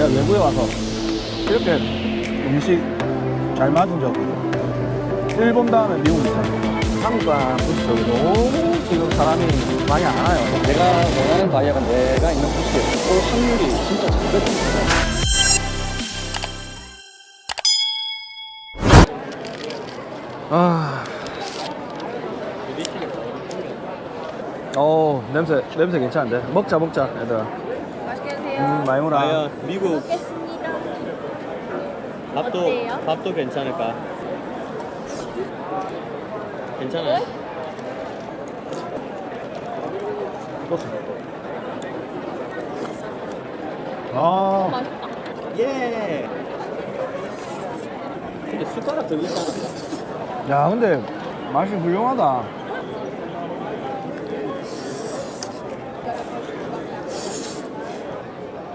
내가 외국에 와서 이렇게 음식 잘 맞은 적 없거든. 일본 다음에 미국이잖아. 한국과 부스 쪽이 너무 지금 사람이 많이 안 와요. 내가 원하는 바이어가 내가 있는 부스에 올 확률이 진짜 작거든. 아. 어 냄새 냄새 괜찮은데 먹자 먹자 얘들아. 음 많이 먹라 과연 미국 먹겠습니다. 밥도 어때요? 밥도 괜찮을까? 괜찮아요? 소스 아 맛있다. 예. 근데 숟가락 더 있잖아. 야 근데 맛이 훌륭하다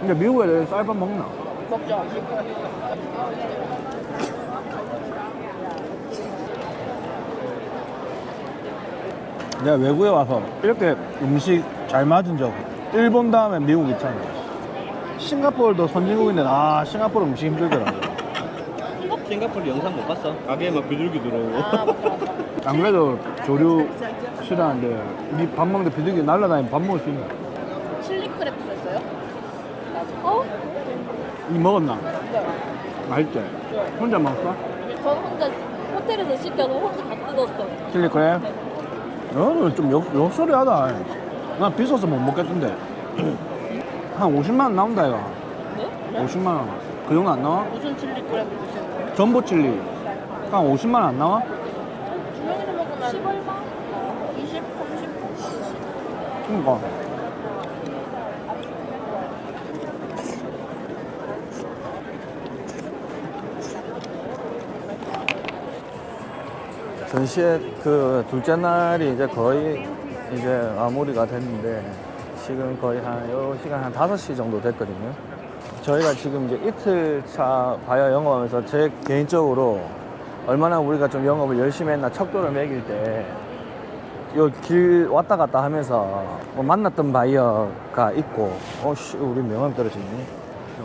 근데 미국 애들 쌀밥 먹나? 먹죠. 내가 외국에 와서 이렇게 음식 잘 맞은 적 일본 다음에 미국 있잖아 싱가포르도 선진국인데 아 싱가포르 음식 힘들더라고 싱가포르 영상 못 봤어? 가게에 막 비둘기 들어오고. 아. 안 그래도 조류 싫어하는데 니 밥 먹는데 비둘기 날라다니면 밥 먹을 수 있나? 어? 니 먹었나? 네. 맛있지? 혼자 먹었어? 전 혼자 호텔에서 시켜서 혼자 다 뜯었어요. 칠리 그래? 너는 좀 욕, 욕소리하다 난 비싸서 못 먹겠던데 한 50만 원 나온다 이거 네? 50만 원. 그 정도 안 나와? 무슨 칠리 크랩 드시는 거예요? 전보 칠리. 한 50만 원 안 나와? 두 명이서 먹으면 10얼마? 20? 30? 그니까. 전시회 그 둘째 날이 이제 거의 이제 마무리가 됐는데 지금 거의 한 요 시간 한 5시 정도 됐거든요. 저희가 지금 이제 이틀 차 바이어 영업하면서 제 개인적으로 얼마나 우리가 좀 영업을 열심히 했나 척도를 매길 때 요 길 왔다 갔다 하면서 뭐 만났던 바이어가 있고 어씨 우리 명함 떨어지네.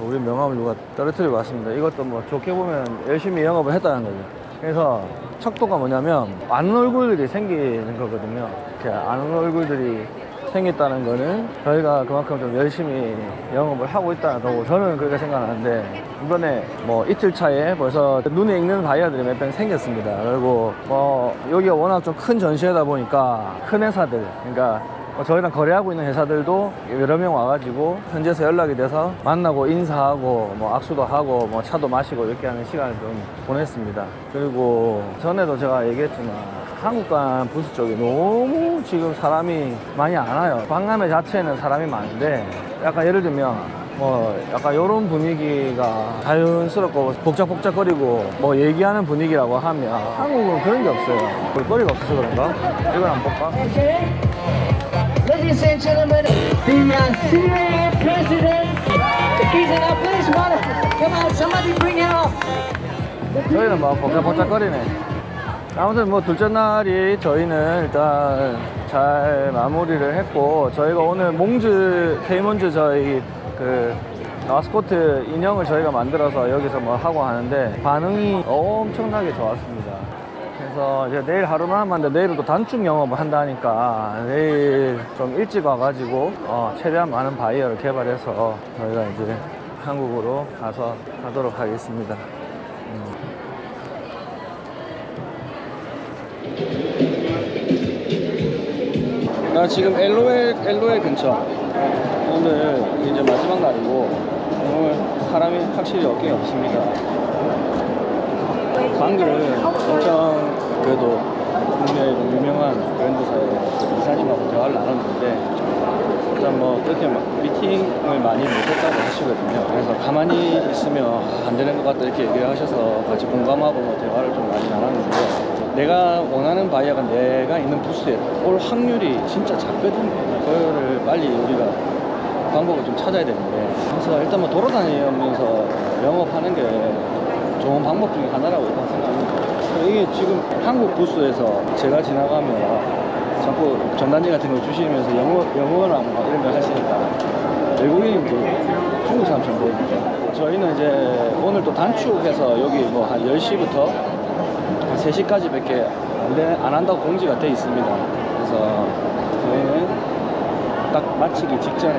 우리 명함을 누가 떨어뜨리고 왔습니다. 이것도 뭐 좋게 보면 열심히 영업을 했다는 거죠 그래서 척도가 뭐냐면 아는 얼굴들이 생기는 거거든요 아는 얼굴들이 생겼다는 거는 저희가 그만큼 좀 열심히 영업을 하고 있다는 거고 저는 그렇게 생각하는데 이번에 뭐 이틀 차에 벌써 눈에 익는 바이어들이 몇 명 생겼습니다. 그리고 뭐 여기가 워낙 좀 큰 전시회다 보니까 큰 회사들 그러니까 뭐 저희랑 거래하고 있는 회사들도 여러 명 와가지고 현지에서 연락이 돼서 만나고 인사하고 뭐 악수도 하고 뭐 차도 마시고 이렇게 하는 시간을 좀 보냈습니다. 그리고 전에도 제가 얘기했지만 한국관 부스 쪽이 너무 지금 사람이 많이 안 와요. 박람회 자체는 사람이 많은데 약간 예를 들면 뭐 약간 이런 분위기가 자연스럽고 복작복작거리고 뭐 얘기하는 분위기라고 하면 한국은 그런 게 없어요. 볼거리가 없어서 그런가? 이걸 한번 볼까? Ladies and gentlemen, the uh, Syrian president, he's in a please, one. Come on, somebody bring him up. 저희는 뭐 복작복작거리네. 아무튼 뭐 둘째 날이 저희는 일단 잘 마무리를 했고 저희가 오늘 몽즈 케이몬즈 저희 그 마스코트 인형을 저희가 만들어서 여기서 뭐 하고 하는데 반응이 엄청나게 좋았습니다. 그래서 이제 내일 하루만 하면 돼. 내일은 또 단축 영업을 한다니까 내일 좀 일찍 와가지고 어, 최대한 많은 바이어를 개발해서 저희가 이제 한국으로 가서 하도록 하겠습니다. 나 지금 LOL, LOL 근처. 오늘 이제 마지막 날이고, 오늘 사람이 확실히 어깨에 없습니다. 방글은 엄청 그래도 국내에 좀 유명한 브랜드사의 그 이사님하고 대화를 나눴는데, 일단 뭐 그렇게 막 미팅을 많이 못했다고 하시거든요. 그래서 가만히 있으면 안 되는 것 같다 이렇게 얘기를 하셔서 같이 공감하고 뭐 대화를 좀 많이 나눴는데 내가 원하는 바이어가 내가 있는 부스에 올 확률이 진짜 작거든요. 그거를 빨리 우리가 방법을 좀 찾아야 되는데 그래서 일단 뭐 돌아다니면서 영업하는 게 좋은 방법 중에 하나라고 생각합니다. 이게 지금 한국 부스에서 제가 지나가면 자꾸 전단지 같은 걸 주시면서 영어, 영어랑 막 이런 걸 하시니까 외국인인지 중국 사람처럼 보입니다. 저희는 이제 오늘 또 단축해서 여기 뭐 한 10시부터 한 3시까지 밖에 안 한다고 공지가 돼 있습니다. 그래서 저희는 딱 마치기 직전에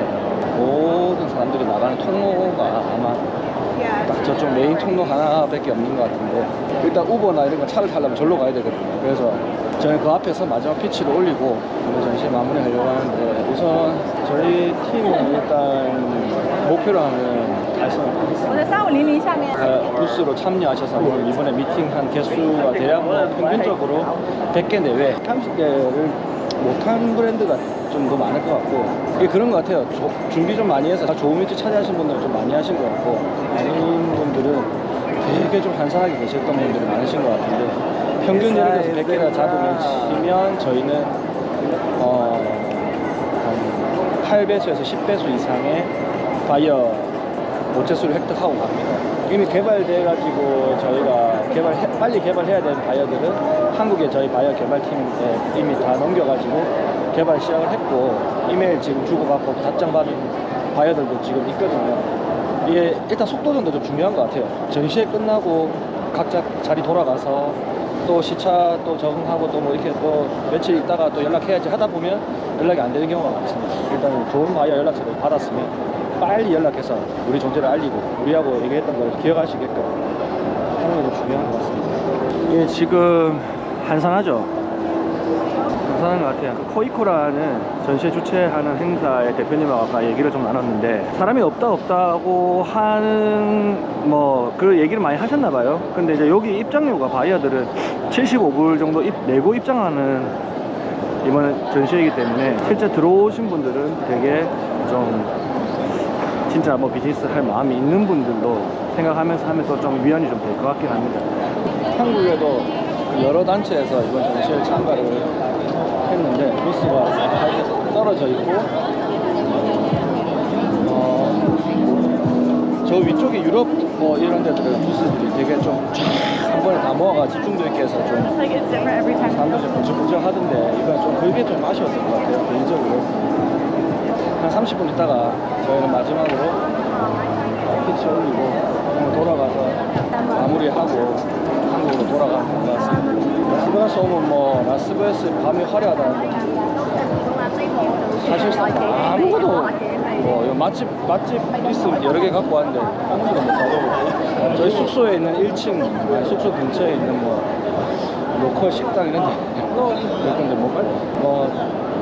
모든 사람들이 나가는 통로가 아마 딱 저쪽 메인 통로 하나밖에 없는 것 같은데 일단 우버나 이런 거 차를 타려면 절로 가야 되거든요. 그래서 저는 그 앞에서 마지막 피치를 올리고 오늘 전시 마무리하려고 하는데 우선 저희 팀은 일단 목표로 하는 달성하겠습니다. 오늘 싸움 리민 아, 부스로 참여하셔서 뭐 이번에 미팅한 개수가 대략 평균적으로 100개 내외. 30개를 못한 브랜드가 좀 더 많을 것 같고 이게 그런 것 같아요 조- 준비 좀 많이 해서 좋은 위치 차지하신 분들은 좀 많이 하신 것 같고 아닌 분들은 되게 좀 한산하게 계셨던 분들이 많으신 것 같은데 평균 예를 들어서 100개나 잡으면 치면 저희는 어, 한 8배수에서 10배수 이상의 바이어 모체수를 획득하고 갑니다. 이미 개발돼 가지고 저희가 개발 빨리 개발해야 되는 바이어들은 한국에 저희 바이어 개발팀에 이미 다 넘겨가지고 개발 시작을 했고 이메일 지금 주고받고 답장 받은 바이어들도 지금 있거든요. 이게 일단 속도전도 좀 중요한 것 같아요. 전시회 끝나고 각자 자리 돌아가서 또 시차 또 적응하고 또 뭐 이렇게 또 며칠 있다가 또 연락해야지 하다 보면 연락이 안 되는 경우가 많습니다. 일단 좋은 바이어 연락처를 받았으면 빨리 연락해서 우리 존재를 알리고 우리하고 얘기했던 걸 있게끔 하는 게좀 중요한 것 같습니다. 이게 지금 한산하죠? 한산한 것 같아요. 그 코이코라는 전시회 주최하는 행사의 대표님하고 아까 얘기를 좀 나눴는데 사람이 없다 없다고 하는 뭐 그 얘기를 많이 하셨나 봐요. 근데 이제 여기 입장료가 바이어들은 75불 정도 입, 내고 입장하는 이번 전시회이기 때문에 실제 들어오신 분들은 되게 좀 진짜 뭐 비즈니스 할 마음이 있는 분들도 생각하면서 하면 또좀 위안이 좀 될 것 같긴 합니다. 한국에도 여러 단체에서 이번 전시회에 참가를 했는데 이렇게 떨어져 있고 어, 저 위쪽에 유럽 뭐 이런 데들은 부스들이 되게 좀한 번에 다 모아가 집중도 있게 해서 좀. 사람들이 좀 bun적bun적 하던데 이건 좀 그게 좀 아쉬웠던 것 같아요 개인적으로 한 30분 있다가 저희는 마지막으로 피치 올리고 돌아가서 마무리하고 한국으로 돌아가는 것 같습니다 라스베가스 오면 뭐 라스베가스 밤이 화려하다는데 사실상 아무것도 뭐 맛집 맛집 리스트 여러 개 갖고 왔는데 아무것도 못 가고 저희 숙소에 있는 1층 아니, 숙소 근처에 있는 뭐 로컬 식당 이런 데몇 군데 못 가요? 뭐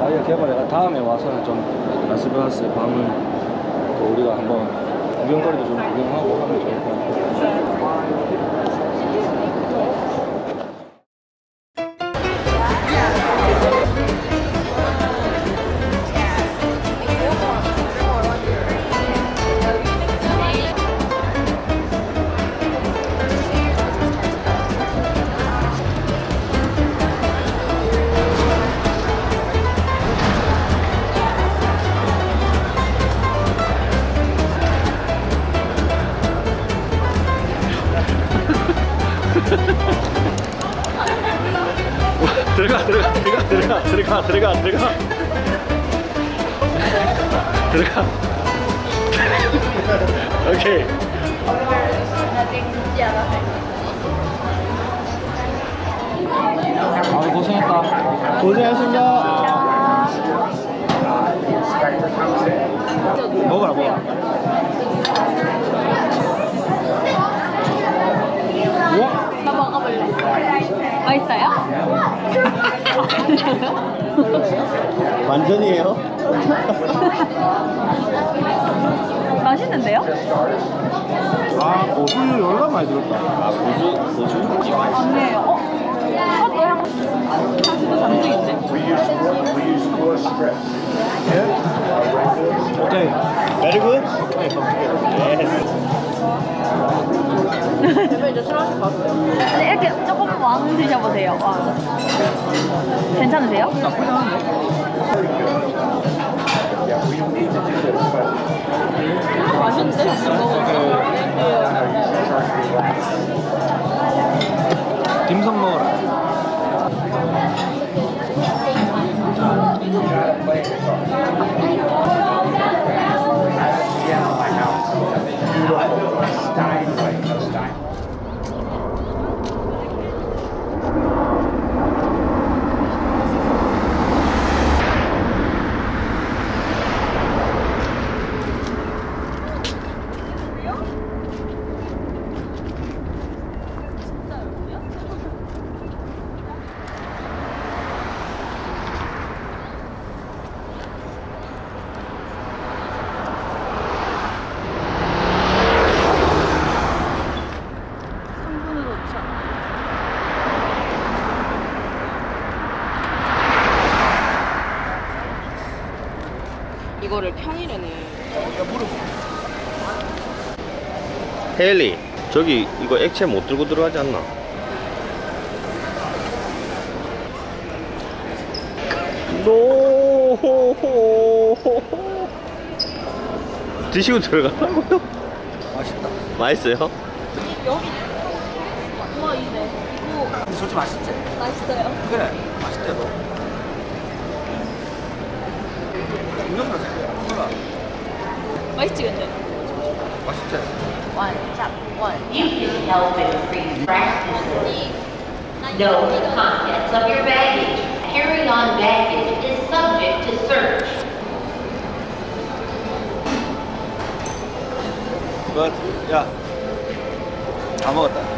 아예 개발해가 다음에 와서는 좀 라스베가스 밤을 또 우리가 한번 구경거리도 좀 구경하고 하면 좋을 것 같아요 들어가 들어가 들어가. 들어가. 오케이. 아 고생했다. 고생하셨습니다. 먹어라 먹어 우와 나 먹어볼래. 맛있어요? 완전이에요? 맛있는데요? 아 고수 연락 많이 들었다 아 고수 고수? 아니에요. 어? 팥도 향, 향수도? 오케이 Very good? 아니, 이렇게 조금 왕 드셔보세요. 왕. 괜찮으세요? 나쁘지 않은데? 딤섬 먹어라 이거를 평일에는 헤일리 저기 이거 액체 못 들고 들어가지 않나? 노 드시고 들어가라고요? 맛있다. 맛있어요? 여기 우와 이네 이거 근데 솔직히 맛있지? 맛있어요. 그래. 맛있대 너. 음. 운영 가자. 각해. 맛있지 근데 맛있지? one chop one You can help increase practice. 나 Know the 이거 contents of your baggage. Carry on baggage is subject to search. 굿. 야, 다 먹었다.